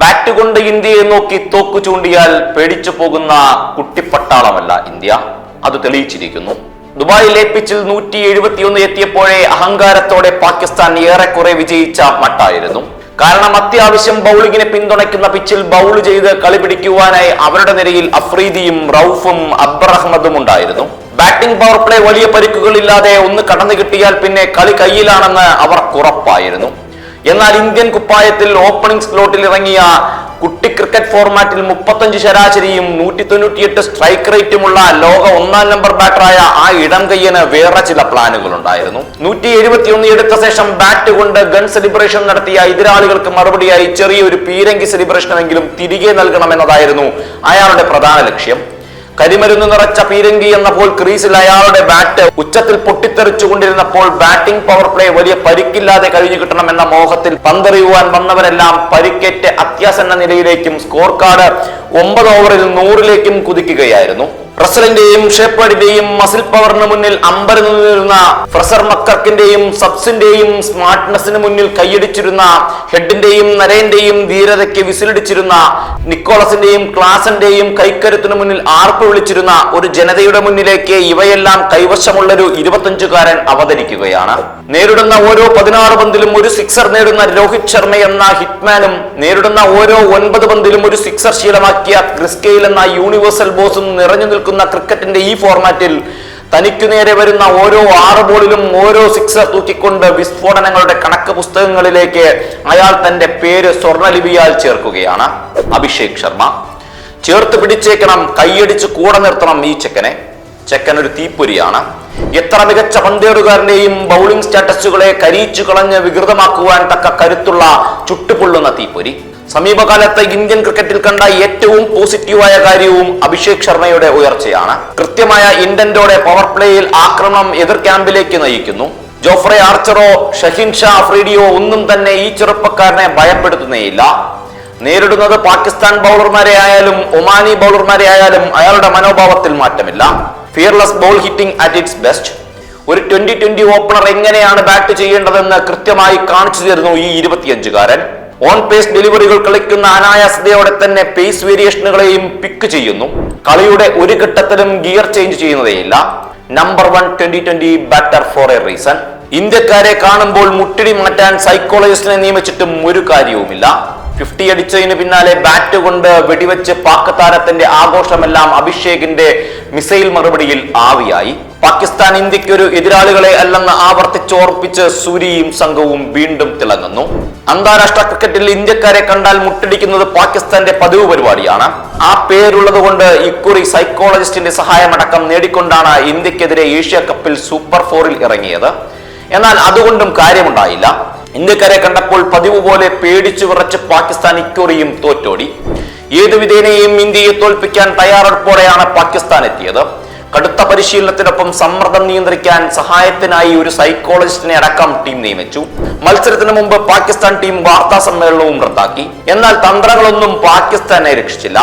Bat കൊണ്ട് ഇന്ത്യയെ നോക്കി തോക്കു ചൂണ്ടിയാൽ പേടിച്ചു പോകുന്ന കുട്ടിപ്പട്ടാളമല്ല ഇന്ത്യ. അത് തെളിയിച്ചിരിക്കുന്നു. ദുബായിലെ പിച്ചിൽ നൂറ്റി എഴുപത്തിയൊന്ന് എത്തിയപ്പോഴേ അഹങ്കാരത്തോടെ പാകിസ്ഥാൻ ഏറെക്കുറെ വിജയിച്ച മട്ടായിരുന്നു. കാരണം അത്യാവശ്യം ബൗളിങ്ങിനെ പിന്തുണയ്ക്കുന്ന പിച്ചിൽ ബൗൾ ചെയ്ത് കളി പിടിക്കുവാനായി അവരുടെ നിരയിൽ അഫ്രീദിയും റൌഫും അബ്രഹ്മദും ഉണ്ടായിരുന്നു. ബാറ്റിംഗ് പവർ പ്ലേ വലിയ പരിക്കുകളില്ലാതെ ഒന്ന് കടന്നു കിട്ടിയാൽ പിന്നെ കളി കയ്യിലാണെന്ന് അവർക്കുറപ്പായിരുന്നു എന്നാൽ ഇന്ത്യൻ കുപ്പായത്തിൽ ഓപ്പണിംഗ് സ്ലോട്ടിൽ ഇറങ്ങിയ കുട്ടി ക്രിക്കറ്റ് ഫോർമാറ്റിൽ മുപ്പത്തഞ്ച് ശരാശരിയും നൂറ്റി തൊണ്ണൂറ്റിയെട്ട് സ്ട്രൈക്ക് റേറ്റുമുള്ള ലോക ഒന്നാം നമ്പർ ബാറ്ററായ ആ ഇടം കയ്യന് വേറെ ചില പ്ലാനുകൾ ഉണ്ടായിരുന്നു നൂറ്റി എഴുപത്തിയൊന്ന് എടുത്ത ശേഷം ബാറ്റ് കൊണ്ട് ഗൺ സെലിബ്രേഷൻ നടത്തിയ എതിരാളികൾക്ക് മറുപടിയായി ചെറിയൊരു പീരങ്കി സെലിബ്രേഷനെങ്കിലും തിരികെ നൽകണമെന്നതായിരുന്നു അയാളുടെ പ്രധാന ലക്ഷ്യം. കരിമരുന്ന് നിറച്ച പീരങ്കി എന്ന ക്രീസിൽ അയാളുടെ ബാറ്റ് ഉച്ചത്തിൽ പൊട്ടിത്തെറിച്ചുകൊണ്ടിരുന്നപ്പോൾ ബാറ്റിംഗ് പവർ പ്ലേ വലിയ പരിക്കില്ലാതെ കഴിഞ്ഞു കിട്ടണം എന്ന മോഹത്തിൽ പന്തെറിയുവാൻ വന്നവരെല്ലാം പരിക്കേറ്റ് അത്യാസന്ന നിലയിലേക്കും സ്കോർ കാർഡ് ഒമ്പത് ഓവറിൽ നൂറിലേക്കും കുതിക്കുകയായിരുന്നു. റസലിന്റെയും ഷേപ്പാടിന്റെയും മസിൽ പവറിന് മുന്നിൽ അമ്പരന്ന് നിന്നിരുന്ന ഫ്രസർ മക്കർക്കിന്റെയും സബ്സിന്റെയും സ്മാർട്ട്നെസ്സിന് മുന്നിൽ കൈയടിച്ചിരുന്ന ഹെഡിന്റെയും നരേന്റെയും ധീരതയ്ക്ക് വിസിലടിച്ചിരുന്ന നിക്കോളസിന്റെയും ക്ലാസിന്റെയും കൈക്കരുത്തിനു മുന്നിൽ ആർപ്പ് വിളിച്ചിരുന്ന ഒരു ജനതയുടെ മുന്നിലേക്ക് ഇവയെല്ലാം കൈവശമുള്ളൊരു ഇരുപത്തഞ്ചുകാരൻ അവതരിക്കുകയാണ്. നേരിടുന്ന ഓരോ പതിനാറ് പന്തിലും ഒരു സിക്സർ നേടുന്ന രോഹിത് ശർമ്മ എന്ന ഹിറ്റ്മാനും നേരിടുന്ന ഓരോ ഒൻപത് പന്തിലും ഒരു സിക്സർ ശീലമാക്കിയ ക്രിസ്കെയിൽ എന്ന യൂണിവേഴ്സൽ ബോസും നിറഞ്ഞു നിൽക്കുന്ന ക്രിക്കറ്റിന്റെ ഈ ഫോർമാറ്റിൽ തനിക്കു നേരെ വരുന്ന ഓരോ ആറ് ബോളിലും ഓരോ സിക്സർ തൂക്കിക്കൊണ്ട് വിസ്ഫോടനങ്ങളുടെ കണക്ക് പുസ്തകങ്ങളിലേക്ക് അയാൾ തന്റെ പേര് സ്വർണലിപിയാൽ ചേർക്കുകയാണ്. അഭിഷേക് ശർമ്മ. ചേർത്ത് പിടിച്ചേക്കണം കൈയടിച്ച് കൂടെ നിർത്തണം ഈ ചെക്കനെ. ചെക്കൻ ഒരു തീപ്പൊരിയാണ്. എത്ര മികച്ച പന്തേടുകാരന്റെയും ബൗളിംഗ് സ്റ്റാറ്റസുകളെ കരിയിച്ചു കളഞ്ഞ് വികൃതമാക്കുവാൻ തക്ക കരുത്തുള്ള ചുട്ടുപൊള്ളുന്ന തീപ്പൊരി. സമീപകാലത്ത് ഇന്ത്യൻ ക്രിക്കറ്റിൽ കണ്ട ഏറ്റവും പോസിറ്റീവായ കാര്യവും അഭിഷേക് ശർമ്മയുടെ ഉയർച്ചയാണ്. കൃത്യമായ ഇന്റന്റോടെ പവർ പ്ലേയിൽ ആക്രമണം എതിർ ക്യാമ്പിലേക്ക് നയിക്കുന്നു. ജോഫ്രെ ആർച്ചറോ ഷഹീൻ ഷാ അഫ്രീഡിയോ ഒന്നും തന്നെ ഈ ചെറുപ്പക്കാരനെ ഭയപ്പെടുത്തുന്നേയില്ല. നേരിടുന്നത് പാകിസ്ഥാൻ ബൗളർമാരെ ആയാലും ഒമാനി ബൗളർമാരെ ആയാലും അയാളുടെ മനോഭാവത്തിൽ മാറ്റമില്ല. Fearless ball hitting at its best ഒരു ട്വന്റി ട്വന്റി ഓപ്പണർ എങ്ങനെയാണ് ബാറ്റ് ചെയ്യേണ്ടതെന്ന് കൃത്യമായി കാണിച്ചു തരുന്നു ഈ ഇരുപത്തിയഞ്ചുകാരൻ. ഓൺ പേസ് ഡെലിവറികൾ കളിക്കുന്ന അനായാസതയോടെ തന്നെ പേസ് വേരിയേഷനുകളെയും പിക്ക് ചെയ്യുന്നു. കളിയുടെ ഒരു ഘട്ടത്തിലും gear change ചെയ്യുന്നതേയില്ല. Number one twenty twenty batter for a reason ഇന്ത്യക്കാരെ കാണുമ്പോൾ മുട്ടിടി മാറ്റാൻ സൈക്കോളജിസ്റ്റിനെ നിയമിച്ചിട്ടും ഒരു കാര്യവുമില്ല. ഫിഫ്റ്റി അടിച്ചതിന് പിന്നാലെ ബാറ്റ് കൊണ്ട് വെടിവെച്ച് പാക് താരത്തിന്റെ ആഘോഷമെല്ലാം അഭിഷേകിന്റെ മിസൈൽ മറുപടിയിൽ ആവിയായി. പാകിസ്ഥാൻ ഇന്ത്യക്കൊരു എതിരാളികളെ അല്ലെന്ന് ആവർത്തിച്ചോർപ്പിച്ച് സൂര്യയും സംഘവും വീണ്ടും തിളങ്ങുന്നു. അന്താരാഷ്ട്ര ക്രിക്കറ്റിൽ ഇന്ത്യക്കാരെ കണ്ടാൽ മുട്ടടിക്കുന്നത് പാകിസ്ഥാന്റെ പതിവ് പരിപാടിയാണ്. ആ പേരുള്ളത് കൊണ്ട് ഇക്കുറി സൈക്കോളജിസ്റ്റിന്റെ സഹായമടക്കം നേടിക്കൊണ്ടാണ് ഇന്ത്യക്കെതിരെ ഏഷ്യ കപ്പിൽ സൂപ്പർ ഫോറിൽ ഇറങ്ങിയത്. എന്നാൽ അതുകൊണ്ടും കാര്യമുണ്ടായില്ല. ഇന്ത്യക്കാരെ കണ്ടപ്പോൾ പതിവ് പോലെ പേടിച്ചു വിറച്ച് പാകിസ്ഥാൻ ഇക്കുറിയും തോറ്റോടി. ഏതു വിധേനയും ഇന്ത്യയെ തോൽപ്പിക്കാൻ തയ്യാറെടുപ്പോടെയാണ് പാകിസ്ഥാൻ എത്തിയത്. കടുത്ത പരിശീലനത്തിനൊപ്പം സമ്മർദ്ദം നിയന്ത്രിക്കാൻ സഹായത്തിനായി ഒരു സൈക്കോളജിസ്റ്റിനെ അടക്കം ടീം നിയമിച്ചു. മത്സരത്തിന് മുമ്പ് പാകിസ്ഥാൻ ടീം വാർത്താ സമ്മേളനവും റദ്ദാക്കി. എന്നാൽ തന്ത്രങ്ങളൊന്നും പാകിസ്ഥാനെ രക്ഷിച്ചില്ല.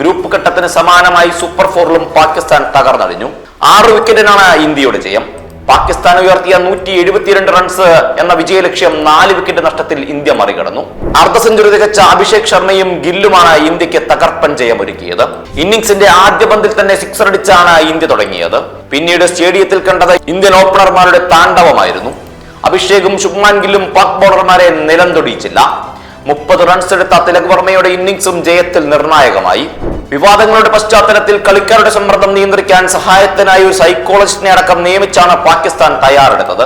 ഗ്രൂപ്പ് ഘട്ടത്തിന് സമാനമായി സൂപ്പർ ഫോറിലും പാകിസ്ഥാൻ തകർന്നടിഞ്ഞു. ആറ് വിക്കറ്റിനാണ് ഇന്ത്യയുടെ ജയം. പാകിസ്ഥാൻ ഉയർത്തിയ നൂറ്റി എഴുപത്തിരണ്ട് റൺസ് എന്ന വിജയലക്ഷ്യം നാല് വിക്കറ്റ് നഷ്ടത്തിൽ ഇന്ത്യ മറികടന്നു. അർദ്ധ സെഞ്ചുറി തികച്ച അഭിഷേക് ശർമ്മയും ഗില്ലുമാണ് ഇന്ത്യയ്ക്ക് തകർപ്പൻ ജയമൊരുക്കിയത്. ഇന്നിംഗ്സിന്റെ ആദ്യ പന്തിൽ തന്നെ സിക്സർ അടിച്ചാണ് ഇന്ത്യ തുടങ്ങിയത്. പിന്നീട് സ്റ്റേഡിയത്തിൽ കണ്ടത് ഇന്ത്യൻ ഓപ്പണർമാരുടെ താണ്ഡവമായിരുന്നു. അഭിഷേകും ശുഭ്മാൻ ഗില്ലും പാക് ബോളർമാരെ നിലം തൊടിയിച്ചില്ല മുപ്പത് റൺസ് എടുത്ത തിലക് വർമ്മയുടെ ഇന്നിംഗ്സും ജയത്തിൽ നിർണായകമായി. വിവാദങ്ങളുടെ പശ്ചാത്തലത്തിൽ കളിക്കാരുടെ സമ്മർദ്ദം നിയന്ത്രിക്കാൻ സഹായത്തിനായി ഒരു സൈക്കോളജിസ്റ്റിനെ അടക്കം നിയമിച്ചാണ് പാകിസ്ഥാൻ തയ്യാറെടുത്തത്.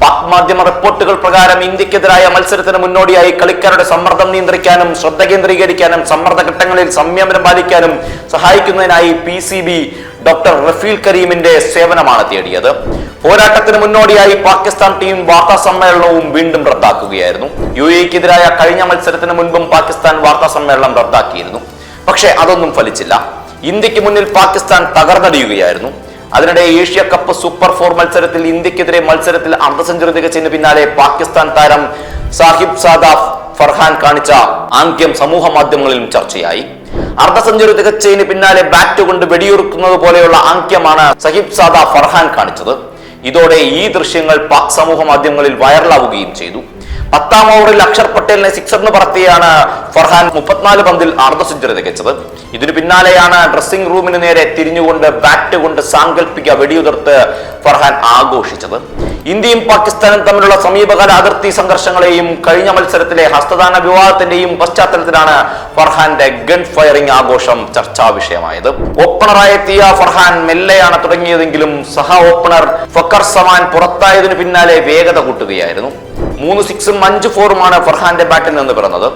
പാക് മാധ്യമ റിപ്പോർട്ടുകൾ പ്രകാരം ഇന്ത്യക്കെതിരായ മത്സരത്തിന് മുന്നോടിയായി കളിക്കാരുടെ സമ്മർദ്ദം നിയന്ത്രിക്കാനും ശ്രദ്ധ കേന്ദ്രീകരിക്കാനും സമ്മർദ്ദ ഘട്ടങ്ങളിൽ സംയമനം പാലിക്കാനും സഹായിക്കുന്നതിനായി P C B doctor Rafeel കരീമിന്റെ സേവനമാണ് തേടിയത്. പോരാട്ടത്തിന് മുന്നോടിയായി പാകിസ്ഥാൻ ടീം വാർത്താ സമ്മേളനവും വീണ്ടും റദ്ദാക്കുകയായിരുന്നു. യു എക്കെതിരായ കഴിഞ്ഞ മത്സരത്തിന് മുൻപും പാകിസ്ഥാൻ വാർത്താ സമ്മേളനം റദ്ദാക്കിയിരുന്നു. പക്ഷേ അതൊന്നും ഫലിച്ചില്ല. ഇന്ത്യയ്ക്ക് മുന്നിൽ പാകിസ്ഥാൻ തകർന്നടിയുകയായിരുന്നു. അതിനിടെ ഏഷ്യ കപ്പ് സൂപ്പർ ഫോർ മത്സരത്തിൽ ഇന്ത്യക്കെതിരെ മത്സരത്തിൽ അർദ്ധ സെഞ്ചുറി തികച്ചതിന് പിന്നാലെ പാകിസ്ഥാൻ താരം സാഹിബ് സാദാഫ് ഫർഹാൻ കാണിച്ച ആംഗ്യം സമൂഹ മാധ്യമങ്ങളിലും ചർച്ചയായി. അർദ്ധ സെഞ്ചുറി തികച്ചതിന് പിന്നാലെ ബാറ്റ് കൊണ്ട് വെടിയുറുക്കുന്നത് പോലെയുള്ള ആംഗ്യമാണ് സഹിബ് സാദ ഫർഹാൻ കാണിച്ചത്. ഇതോടെ ഈ ദൃശ്യങ്ങൾ പാക് സമൂഹ മാധ്യമങ്ങളിൽ വൈറലാവുകയും ചെയ്തു. പത്താം ഓവറിൽ അക്ഷർ പട്ടേലിനെ സിക്സറിന് പറത്തിയാണ് ഫർഹാൻ. മുപ്പത്തിനാല് പന്തിൽ അർദ്ധ സെഞ്ചുറി തികച്ചത് ഇതിനു പിന്നാലെയാണ് ഡ്രസ്സിംഗ് റൂമിന് നേരെ തിരിഞ്ഞുകൊണ്ട് ബാറ്റ് കൊണ്ട് സാങ്കല്പിക വെടിയുതിർത്ത് ഫർഹാൻ ആഘോഷിച്ചത്. ഇന്ത്യയും പാകിസ്ഥാനും തമ്മിലുള്ള സമീപകാല അതിർത്തി സംഘർഷങ്ങളെയും കഴിഞ്ഞ മത്സരത്തിലെ ഹസ്തദാന വിവാദത്തിന്റെയും പശ്ചാത്തലത്തിലാണ് ഫർഹാന്റെ ഗൺ ഫയറിംഗ് ആഘോഷം ചർച്ചാ വിഷയമായത്. ഓപ്പണറായെത്തിയ ഫർഹാൻ മെല്ലെയാണ് തുടങ്ങിയതെങ്കിലും സഹ ഓപ്പണർ ഫക്കർ സമാൻ പുറത്തായതിനു പിന്നാലെ വേഗത കൂട്ടുകയായിരുന്നു. മൂന്ന് സിക്സും അഞ്ച് ഫോറുമാണ് ഫർഹാന്റെ ബാറ്റിൽ നിന്ന് പിറന്നത്.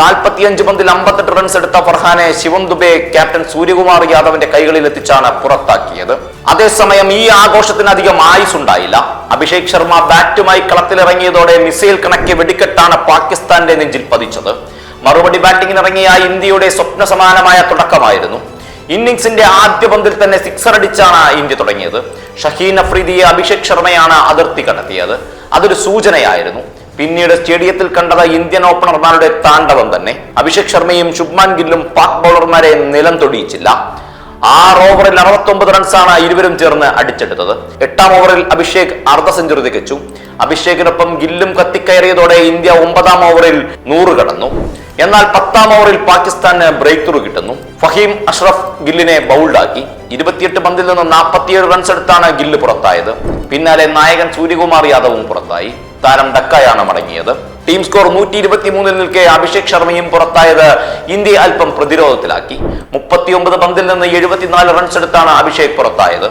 നാൽപ്പത്തിയഞ്ച് പന്തിൽ അമ്പത്തെട്ട് റൺസ് എടുത്ത ഫർഹാനെ ശിവം ദുബെ ക്യാപ്റ്റൻ സൂര്യകുമാർ യാദവിന്റെ കൈകളിൽ എത്തിച്ചാണ് പുറത്താക്കിയത്. അതേസമയം ഈ ആഘോഷത്തിന് അധികം ആയുസ് ഉണ്ടായില്ല അഭിഷേക് ശർമ്മ ബാറ്റുമായി കളത്തിലിറങ്ങിയതോടെ മിസൈൽ കണക്കി വെടിക്കെട്ടാണ് പാകിസ്ഥാന്റെ നെഞ്ചിൽ പതിച്ചത്. മറുപടി ബാറ്റിംഗിന് ഇറങ്ങിയ ഇന്ത്യയുടെ സ്വപ്ന സമാനമായ തുടക്കമായിരുന്നു. ഇന്നിംഗ്സിന്റെ ആദ്യ പന്തിൽ തന്നെ സിക്സർ അടിച്ചാണ് ഇന്ത്യ തുടങ്ങിയത്. ഷഹീൻ അഫ്രീദിയെ അഭിഷേക് ശർമ്മയാണ് അതിർത്തി കണ്ടെത്തിയത്. അതൊരു സൂചനയായിരുന്നു. പിന്നീട് സ്റ്റേഡിയത്തിൽ കണ്ടത് ഇന്ത്യൻ ഓപ്പണർമാരുടെ താണ്ഡവം തന്നെ. അഭിഷേക് ശർമ്മയും ശുഭ്മാൻ ഗില്ലും പാക് ബൗളർമാരെ നിലം തൊടിയിച്ചില്ല. ആറ് ഓവറിൽ അറുപത്തൊമ്പത് റൺസാണ് ഇരുവരും ചേർന്ന് അടിച്ചെടുത്തത്. എട്ടാം ഓവറിൽ അഭിഷേക് അർദ്ധ സെഞ്ചുറി തികച്ചു. അഭിഷേകിനൊപ്പം ഗില്ലും കത്തിക്കയറിയതോടെ ഇന്ത്യ ഒമ്പതാം ഓവറിൽ നൂറ് കടന്നു. എന്നാൽ പത്താം ഓവറിൽ പാകിസ്ഥാന് ബ്രേക്ക് ത്രൂ കിട്ടുന്നു. ഫഹീം അഷ്റഫ് ഗില്ലിനെ ബൗൾഡാക്കി. ഇരുപത്തിയെട്ട് പന്തിൽ നിന്ന് നാൽപ്പത്തിയേഴ് റൺസ് എടുത്താണ് ഗില്ല് പുറത്തായത്. പിന്നാലെ നായകൻ സൂര്യകുമാർ യാദവും പുറത്തായി. താരം ഡക്കായാണ് മടങ്ങിയത്. ടീം സ്കോർ നൂറ്റി ഇരുപത്തി മൂന്നിൽ നിൽക്കെ അഭിഷേക് ശർമ്മയും പുറത്തായത് ഇന്ത്യയെ അല്പം പ്രതിരോധത്തിലാക്കി. മുപ്പത്തിയൊമ്പത് പന്തിൽ നിന്ന് എഴുപത്തിനാല് റൺസ് എടുത്താണ് അഭിഷേക് പുറത്തായത്.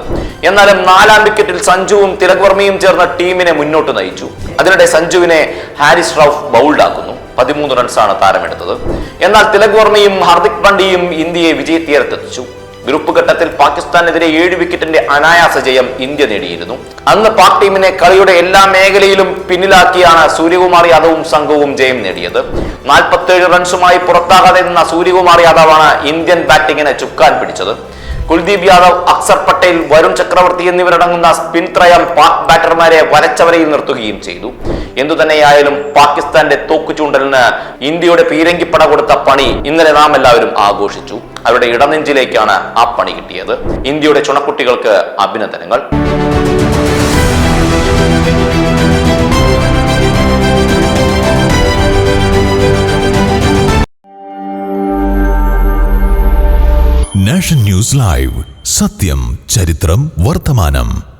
എന്നാലും നാലാം വിക്കറ്റിൽ സഞ്ജുവും തിലക് വർമ്മയും ചേർന്ന ടീമിനെ മുന്നോട്ട് നയിച്ചു. അതിനിടെ സഞ്ജുവിനെ ഹാരിസ് റൌഫ് ബൗൾഡാക്കുന്നു പതിമൂന്ന് റൺസാണ് താരമെടുത്തത്. എന്നാൽ തിലക് വർമ്മയും ഹാർദിക് പാണ്ഡ്യയും ഇന്ത്യയെ വിജയത്തീരത്തെത്തിച്ചു ഗ്രൂപ്പ് ഘട്ടത്തിൽ പാകിസ്ഥാനെതിരെ ഏഴ് വിക്കറ്റിന്റെ അനായാസ ജയം ഇന്ത്യ നേടിയിരുന്നു. അന്ന് പാക് ടീമിനെ കളിയുടെ എല്ലാ മേഖലയിലും പിന്നിലാക്കിയാണ് സൂര്യകുമാർ യാദവും സംഘവും ജയം നേടിയത്. നാൽപ്പത്തേഴ് റൺസുമായി പുറത്താകാതെ നിന്ന സൂര്യകുമാർ യാദവാണ് ഇന്ത്യൻ ബാറ്റിങ്ങിനെ ചുക്കാൻ പിടിച്ചത്. കുൽദീപ് യാദവ് അക്സർ പട്ടേൽ വരുൺ ചക്രവർത്തി എന്നിവരടങ്ങുന്ന സ്പിൻ ത്രയം പാക് ബാറ്റർമാരെ വരച്ചവരയിൽ നിർത്തുകയും ചെയ്തു. എന്തുതന്നെയായാലും പാകിസ്ഥാന്റെ തോക്കുചൂണ്ടലിന് ഇന്ത്യയുടെ പീരങ്കിപ്പട കൊടുത്ത പണി ഇന്നലെ നാം എല്ലാവരും ആഘോഷിച്ചു. അവരുടെ ഇടനെഞ്ചിലേക്കാണ് ആ പണി കിട്ടിയത്. ഇന്ത്യയുടെ ചുണക്കുട്ടികൾക്ക് അഭിനന്ദനങ്ങൾ. Nation news live. സത്യം ചരിത്രം വർത്തമാനം.